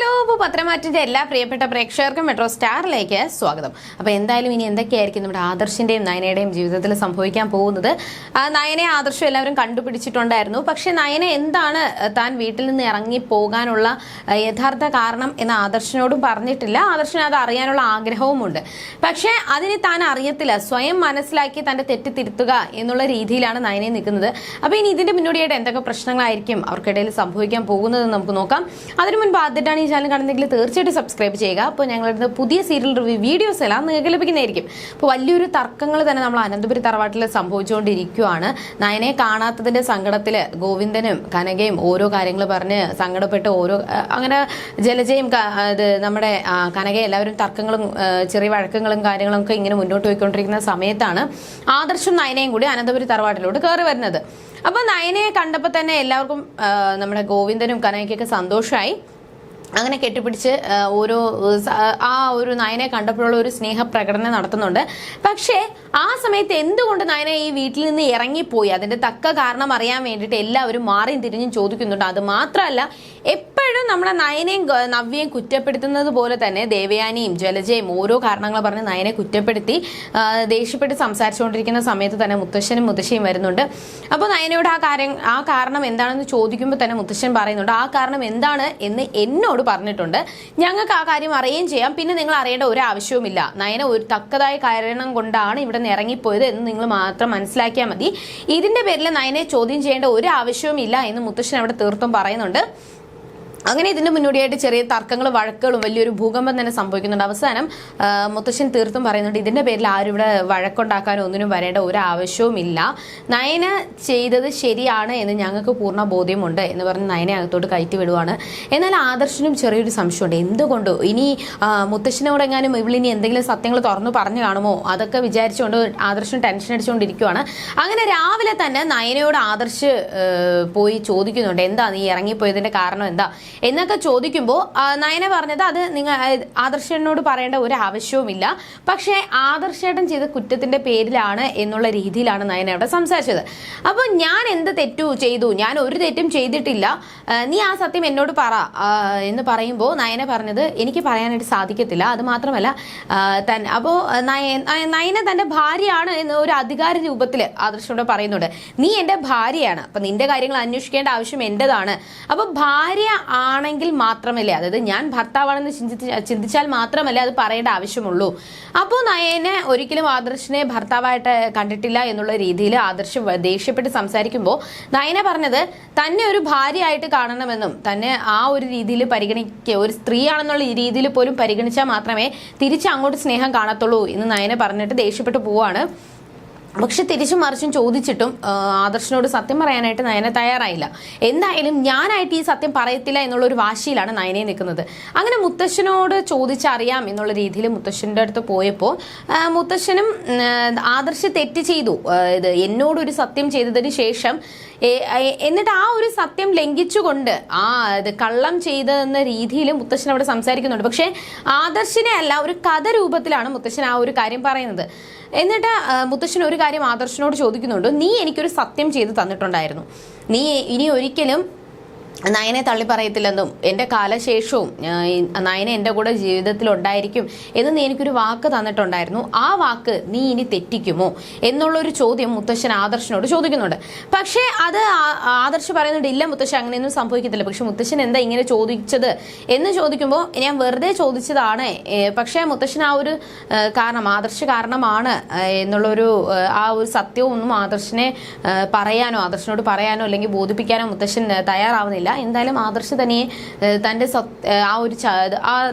Hello അപ്പോൾ പത്രമാറ്റിന്റെ എല്ലാ പ്രിയപ്പെട്ട പ്രേക്ഷകർക്കും മെട്രോ സ്റ്റാറിലേക്ക് സ്വാഗതം. അപ്പോൾ എന്തായാലും ഇനി എന്തൊക്കെയായിരിക്കും നമ്മുടെ ആദർശിന്റെയും നയനയുടെയും ജീവിതത്തിൽ സംഭവിക്കാൻ പോകുന്നത്? നയനെ ആദർശം എല്ലാവരും കണ്ടുപിടിച്ചിട്ടുണ്ടായിരുന്നു. പക്ഷേ നയന എന്താണ് താൻ വീട്ടിൽ നിന്ന് ഇറങ്ങി പോകാനുള്ള യഥാർത്ഥ കാരണം എന്ന് ആദർശനോടും പറഞ്ഞിട്ടില്ല. ആദർശന് അത് അറിയാനുള്ള ആഗ്രഹവുമുണ്ട്. പക്ഷേ അതിന് താൻ അറിയത്തില്ല. സ്വയം മനസ്സിലാക്കി തന്റെ തെറ്റ് തിരുത്തുക എന്നുള്ള രീതിയിലാണ് നയനെ നിൽക്കുന്നത്. അപ്പോൾ ഇനി ഇതിന്റെ മുന്നോടിയായിട്ട് എന്തൊക്കെ പ്രശ്നങ്ങളായിരിക്കും അവർക്കിടയിൽ സംഭവിക്കാൻ പോകുന്നതെന്ന് നമുക്ക് നോക്കാം. അതിനു മുൻപ് ആദ്യമായിട്ടാണ് ഈ ചാനൽ കാണുന്നെങ്കിൽ തീർച്ചയായിട്ടും സബ്സ്ക്രൈബ് ചെയ്യുക. അപ്പോൾ ഞങ്ങളുടെ പുതിയ സീരിയൽ റിവ്യൂ വീഡിയോസ് എല്ലാം നിങ്ങൾക്ക് ലഭിക്കുന്നതായിരിക്കും. അപ്പോൾ വലിയൊരു തർക്കങ്ങൾ തന്നെ നമ്മൾ അനന്തപുരി തറവാട്ടിൽ സംഭവിച്ചുകൊണ്ടിരിക്കുകയാണ് നയനെ കാണാത്തതിന്റെ സങ്കടത്തിൽ ഗോവിന്ദനും കനകയും ഓരോ കാര്യങ്ങൾ പറഞ്ഞ് സങ്കടപ്പെട്ട് ഓരോ അങ്ങനെ ജലജയും ഇത് നമ്മുടെ കനകയും എല്ലാവരും തർക്കങ്ങളും ചെറിയ വഴക്കങ്ങളും കാര്യങ്ങളും ഒക്കെ ഇങ്ങനെ മുന്നോട്ട് പോയിക്കൊണ്ടിരിക്കുന്ന സമയത്താണ് ആദർശം നയനയും കൂടി അനന്തപുരി തറവാട്ടിലോട്ട് കയറി വരുന്നത്. അപ്പോൾ നയനയെ കണ്ടപ്പോൾ തന്നെ എല്ലാവർക്കും നമ്മുടെ ഗോവിന്ദനും കനകയ്ക്കൊക്കെ സന്തോഷമായി അങ്ങനെ കെട്ടിപ്പിടിച്ച് ഓരോ ആ ഒരു നയനെ കണ്ടപ്പോഴുള്ള ഒരു സ്നേഹപ്രകടനം നടത്തുന്നുണ്ട്. പക്ഷേ ആ സമയത്ത് എന്തുകൊണ്ട് നയന ഈ വീട്ടിൽ നിന്ന് ഇറങ്ങിപ്പോയി? അതിന്റെ തക്ക കാരണം അറിയാൻ വേണ്ടിയിട്ട് എല്ലാവരും മാറിയും തിരിഞ്ഞും ചോദിക്കുന്നുണ്ട്. അത് മാത്രമല്ല എപ്പോഴും നമ്മുടെ നയനെയും നവ്യയും കുറ്റപ്പെടുത്തുന്നത് പോലെ തന്നെ ദേവയാനിയും ജലജയും ഓരോ കാരണങ്ങൾ പറഞ്ഞ് നയനെ കുറ്റപ്പെടുത്തി ദേഷ്യപ്പെട്ട് സംസാരിച്ചുകൊണ്ടിരിക്കുന്ന സമയത്ത് തന്നെ മുത്തശ്ശനും മുത്തശ്ശിയും വരുന്നുണ്ട്. അപ്പോൾ നയനയോട് ആ കാര്യം ആ കാരണം എന്താണെന്ന് ചോദിക്കുമ്പോൾ തന്നെ മുത്തശ്ശൻ പറയുന്നുണ്ട് ആ കാരണം എന്താണ്? എന്ന് എന്നോട് പറഞ്ഞിട്ടുണ്ട്. ഞങ്ങൾക്ക് ആ കാര്യം അറിയുകയും ചെയ്യാം. പിന്നെ നിങ്ങൾ അറിയേണ്ട ഒരു ആവശ്യവുമില്ല. നയന ഒരു തക്കതായ കാരണം കൊണ്ടാണ് ഇവിടെ നിന്ന് ഇറങ്ങിപ്പോയത് എന്ന് നിങ്ങൾ മാത്രം മനസ്സിലാക്കിയാൽ മതി. ഇതിന്റെ പേരിൽ നയനെ ചോദ്യം ചെയ്യേണ്ട ഒരു ആവശ്യവുമില്ല എന്ന് മുത്തശ്ശൻ അവിടെ തീർത്തും പറയുന്നുണ്ട്. അങ്ങനെ ഇതിന്റെ മുന്നോടിയായിട്ട് ചെറിയ തർക്കങ്ങളും വഴക്കുകളും വലിയൊരു ഭൂകമ്പം തന്നെ സംഭവിക്കുന്നുണ്ട്. അവസാനം മുത്തശ്ശൻ തീർത്തും പറയുന്നുണ്ട് ഇതിന്റെ പേരിൽ ആരും ഇവിടെ വഴക്കുണ്ടാക്കാനോ ഒന്നിനും വരേണ്ട ഒരു ആവശ്യവുമില്ല നയന ചെയ്തത് ശരിയാണ് എന്ന് ഞങ്ങൾക്ക് പൂർണ ബോധ്യമുണ്ട് എന്ന് പറഞ്ഞ് നയനെ അകത്തോട്ട് കയറ്റി വിടുവാണ്. എന്നാൽ ആദർശനും ചെറിയൊരു സംശയമുണ്ട്. എന്തുകൊണ്ട്? ഇനി മുത്തശ്ശനോട് എങ്ങാനും ഇവളിനി എന്തെങ്കിലും സത്യങ്ങൾ തുറന്നു പറഞ്ഞു കാണുമോ? അതൊക്കെ വിചാരിച്ചുകൊണ്ട് ആദർശൻ ടെൻഷൻ അടിച്ചുകൊണ്ടിരിക്കുവാണ്. അങ്ങനെ രാവിലെ തന്നെ നയനയോട് ആദർശ് പോയി ചോദിക്കുന്നുണ്ട്. എന്താ നീ ഇറങ്ങിപ്പോയതിന്റെ കാരണം എന്താ? എന്നൊക്കെ ചോദിക്കുമ്പോൾ നയന പറഞ്ഞത് അത് നിങ്ങൾ ആദർശനോട് പറയേണ്ട ഒരു ആവശ്യവുമില്ല. പക്ഷേ ആദർശേട്ടൻ ചെയ്ത കുറ്റത്തിന്റെ പേരിലാണ് എന്നുള്ള രീതിയിലാണ് നയന അവിടെ സംസാരിച്ചത്. അപ്പോൾ ഞാൻ എന്ത് തെറ്റു ചെയ്തു? ഞാൻ ഒരു തെറ്റും ചെയ്തിട്ടില്ല. നീ ആ സത്യം എന്നോട് പറ എന്ന് പറയുമ്പോൾ നയന പറഞ്ഞത് എനിക്ക് പറയാനായിട്ട് സാധിക്കത്തില്ല. അത് മാത്രമല്ല തൻ അപ്പോൾ നയന തന്റെ ഭാര്യയാണ് എന്ന് ഒരു അധികാര രൂപത്തിൽ ആദർശനോട് പറയുന്നുണ്ട്. നീ എന്റെ ഭാര്യയാണ്. അപ്പം നിന്റെ കാര്യങ്ങൾ അന്വേഷിക്കേണ്ട ആവശ്യം എന്റെതാണ് അപ്പോൾ ഭാര്യ ആണെങ്കിൽ മാത്രമല്ലേ? അതായത് ഞാൻ ഭർത്താവാണെന്ന് ചിന്തിച്ച് ചിന്തിച്ചാൽ മാത്രമല്ലേ അത് പറയേണ്ട ആവശ്യമുള്ളൂ. അപ്പോൾ നയനെ ഒരിക്കലും ആദർശിനെ ഭർത്താവായിട്ട് കണ്ടിട്ടില്ല എന്നുള്ള രീതിയിൽ ആദർശ് ദേഷ്യപ്പെട്ട് സംസാരിക്കുമ്പോൾ നയന പറഞ്ഞത് തന്നെ ഒരു ഭാര്യയായിട്ട് കാണണമെന്നും തന്നെ ആ ഒരു രീതിയിൽ പരിഗണിക്കുക ഒരു സ്ത്രീയാണെന്നുള്ള രീതിയിൽ പോലും പരിഗണിച്ചാൽ മാത്രമേ തിരിച്ച് അങ്ങോട്ട് സ്നേഹം കാണത്തുള്ളൂ എന്ന് നയന പറഞ്ഞിട്ട് ദേഷ്യപ്പെട്ട് പോവാണ്. പക്ഷെ തിരിച്ചും മറിച്ചും ചോദിച്ചിട്ടും ആദർശനോട് സത്യം പറയാനായിട്ട് നയന തയ്യാറായില്ല. എന്തായാലും ഞാനായിട്ട് ഈ സത്യം പറയത്തില്ല എന്നുള്ള ഒരു വാശിയിലാണ് നയനെ നിൽക്കുന്നത്. അങ്ങനെ മുത്തശ്ശനോട് ചോദിച്ചറിയാം എന്നുള്ള രീതിയിൽ മുത്തശ്ശന്റെ അടുത്ത് പോയപ്പോൾ മുത്തശ്ശനും ആദർശ തെറ്റ് ചെയ്തു. ഇത് എന്നോടൊരു സത്യം ചെയ്തതിന് ശേഷം എന്നിട്ട് ആ ഒരു സത്യം ലംഘിച്ചുകൊണ്ട് ആ ഇത് കള്ളം ചെയ്തതെന്ന രീതിയിൽ മുത്തശ്ശൻ അവിടെ സംസാരിക്കുന്നുണ്ട്. പക്ഷേ ആദർശിനെ അല്ല ഒരു കഥ രൂപത്തിലാണ് മുത്തശ്ശൻ ആ ഒരു കാര്യം പറയുന്നത്. എന്നിട്ട് മുത്തശ്ശൻ ഒരു കാര്യം ആദർശനോട് ചോദിക്കുന്നുണ്ട്. നീ എനിക്കൊരു സത്യം ചെയ്ത് തന്നിട്ടുണ്ടായിരുന്നു. നീ ഇനി ഒരിക്കലും നയനെ തള്ളി പറയത്തില്ലെന്നും എന്റെ കാലശേഷവും നയന എന്റെ കൂടെ ജീവിതത്തിൽ ഉണ്ടായിരിക്കും എന്ന് നീ എനിക്കൊരു വാക്ക് തന്നിട്ടുണ്ടായിരുന്നു. ആ വാക്ക് നീ ഇനി തെറ്റിക്കുമോ എന്നുള്ളൊരു ചോദ്യം മുത്തശ്ശൻ ആദർശനോട് ചോദിക്കുന്നുണ്ട്. പക്ഷേ അത് ആദർശ് പറയുന്നുണ്ട് ഇല്ല മുത്തശ്ശൻ അങ്ങനെയൊന്നും സംഭവിക്കത്തില്ല. പക്ഷെ മുത്തശ്ശൻ എന്താ ഇങ്ങനെ ചോദിച്ചത്? എന്ന് ചോദിക്കുമ്പോൾ ഞാൻ വെറുതെ ചോദിച്ചതാണ്. പക്ഷേ മുത്തശ്ശൻ ആ ഒരു കാരണം ആദർശ് കാരണമാണ് എന്നുള്ളൊരു ആ ഒരു സത്യവും ഒന്നും ആദർശനെ പറയാനോ ആദർശനോട് പറയാനോ അല്ലെങ്കിൽ ബോധിപ്പിക്കാനോ മുത്തശ്ശൻ ഏ, എന്തായാലും ആദർശ് തനിയെ തന്റെ ആ ഒരു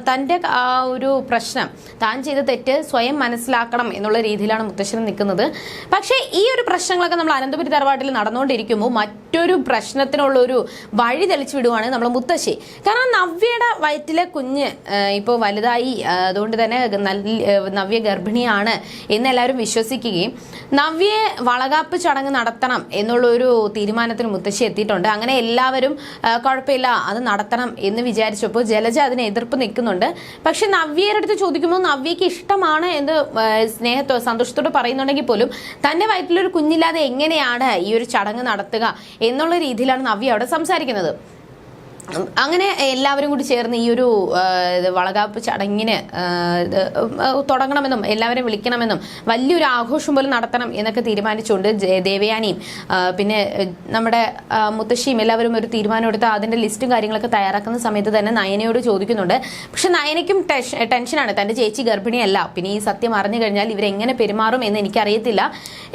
തന്റെ ആ ഒരു പ്രശ്നം താൻ ചെയ്ത തെറ്റ് സ്വയം മനസ്സിലാക്കണം എന്നുള്ള രീതിയിലാണ് മുത്തശ്ശൻ നിൽക്കുന്നത്. പക്ഷേ ഈ ഒരു പ്രശ്നങ്ങളൊക്കെ നമ്മൾ അനന്തപുരി തറവാട്ടിൽ നടന്നുകൊണ്ടിരിക്കുമ്പോൾ മറ്റൊരു പ്രശ്നത്തിനുള്ള ഒരു വഴി തെളിച്ചു വിടുവാണ് നമ്മൾ മുത്തശ്ശി. കാരണം നവ്യയുടെ വയറ്റിലെ കുഞ്ഞ് ഇപ്പോൾ വലുതായി അതുകൊണ്ട് തന്നെ നവ്യ ഗർഭിണിയാണ് എന്ന് എല്ലാവരും വിശ്വസിക്കുകയും നവ്യയെ വളകാപ്പ് ചടങ്ങ് നടത്തണം എന്നുള്ള ഒരു തീരുമാനത്തിന് മുത്തശ്ശി എത്തിയിട്ടുണ്ട്. അങ്ങനെ എല്ലാവരും കുഴപ്പമില്ല അത് നടത്തണം എന്ന് വിചാരിച്ചപ്പോൾ ജലജ അതിന് എതിർപ്പ് നിൽക്കുന്നുണ്ട്. പക്ഷെ നവ്യയുടെ അടുത്ത് ചോദിക്കുമ്പോൾ നവ്യയ്ക്ക് ഇഷ്ടമാണ് എന്ന് സ്നേഹത്തോ സന്തോഷത്തോടെ പറയുന്നുണ്ടെങ്കിൽ പോലും തന്റെ വയറ്റിലൊരു കുഞ്ഞില്ലാതെ എങ്ങനെയാണ് ഈ ഒരു ചടങ്ങ് നടത്തുക എന്നുള്ള രീതിയിലാണ് നവ്യ അവിടെ സംസാരിക്കുന്നത്. അങ്ങനെ എല്ലാവരും കൂടി ചേർന്ന് ഈ ഒരു വളകാപ്പ് ചടങ്ങിന് തുടങ്ങണമെന്നും എല്ലാവരും വിളിക്കണമെന്നും വലിയൊരു ആഘോഷം പോലും നടത്തണം എന്നൊക്കെ തീരുമാനിച്ചുകൊണ്ട് ദേവയാനിയും പിന്നെ നമ്മുടെ മുത്തശ്ശിയും എല്ലാവരും ഒരു തീരുമാനം എടുത്ത് അതിന്റെ ലിസ്റ്റും കാര്യങ്ങളൊക്കെ തയ്യാറാക്കുന്ന സമയത്ത് തന്നെ നയനയോട് ചോദിക്കുന്നുണ്ട്. പക്ഷെ നയനയ്ക്കും ടെൻഷനാണ്. തന്റെ ചേച്ചി ഗർഭിണിയല്ല. പിന്നെ ഈ സത്യം അറിഞ്ഞു കഴിഞ്ഞാൽ ഇവരെങ്ങനെ പെരുമാറും എന്ന് എനിക്കറിയത്തില്ല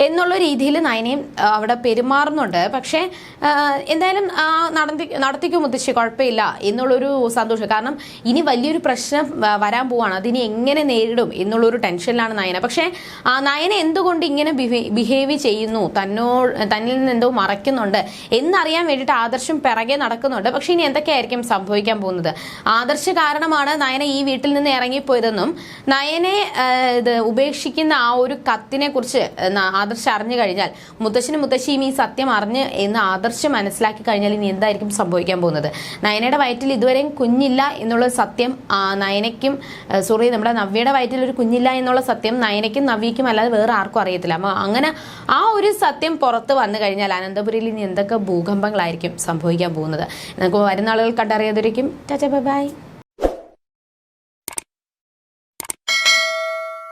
എന്നുള്ള രീതിയിൽ നയനയും അവിടെ പെരുമാറുന്നുണ്ട്. പക്ഷേ എന്തായാലും നടത്തി നടത്തിക്കും മുത്തശ്ശി. കുഴപ്പമില്ല എന്നുള്ളൊരു സന്തോഷം. കാരണം ഇനി വലിയൊരു പ്രശ്നം വരാൻ പോവാണ്. അതിനി എങ്ങനെ നേരിടും എന്നുള്ളൊരു ടെൻഷനിലാണ് നയന. പക്ഷേ നയന എന്തുകൊണ്ട് ഇങ്ങനെ ബിഹേവ് ചെയ്യുന്നു? തന്നോ തന്നിൽ നിന്ന് എന്തോ മറയ്ക്കുന്നുണ്ട്. എന്നറിയാൻ വേണ്ടിയിട്ട് ആദർശം പിറകെ നടക്കുന്നുണ്ട്. പക്ഷേ ഇനി എന്തൊക്കെയായിരിക്കും സംഭവിക്കാൻ പോകുന്നത്? ആദർശ കാരണമാണ് നയന ഈ വീട്ടിൽ നിന്ന് ഇറങ്ങിപ്പോയതെന്നും നയനെ ഇത് ഉപേക്ഷിക്കുന്ന ആ ഒരു കത്തിനെ കുറിച്ച് ആദർശ അറിഞ്ഞു കഴിഞ്ഞാൽ മുത്തശ്ശനും മുത്തശ്ശിയും ഈ സത്യം അറിഞ്ഞ് എന്ന് ആദർശം മനസ്സിലാക്കി കഴിഞ്ഞാൽ ഇനി എന്തായിരിക്കും സംഭവിക്കാൻ പോകുന്നത്? നയനയുടെ വയറ്റിൽ ഇതുവരെയും കുഞ്ഞില്ല എന്നുള്ള സത്യം നയനയ്ക്കും സോറി നമ്മുടെ നവ്യയുടെ വയറ്റിൽ ഒരു കുഞ്ഞില്ല എന്നുള്ള സത്യം നയനയ്ക്കും നവ്യയ്ക്കും അല്ലാതെ വേറെ ആർക്കും അറിയത്തില്ല. അപ്പോൾ അങ്ങനെ ആ ഒരു സത്യം പുറത്ത് വന്നു കഴിഞ്ഞാൽ അനന്തപുരിയിൽ ഇനി എന്തൊക്കെ ഭൂകമ്പങ്ങളായിരിക്കും സംഭവിക്കാൻ പോകുന്നത്? നമുക്ക് വരുന്ന ആളുകൾ കണ്ടറിയാതിരിക്കും. Bye bye.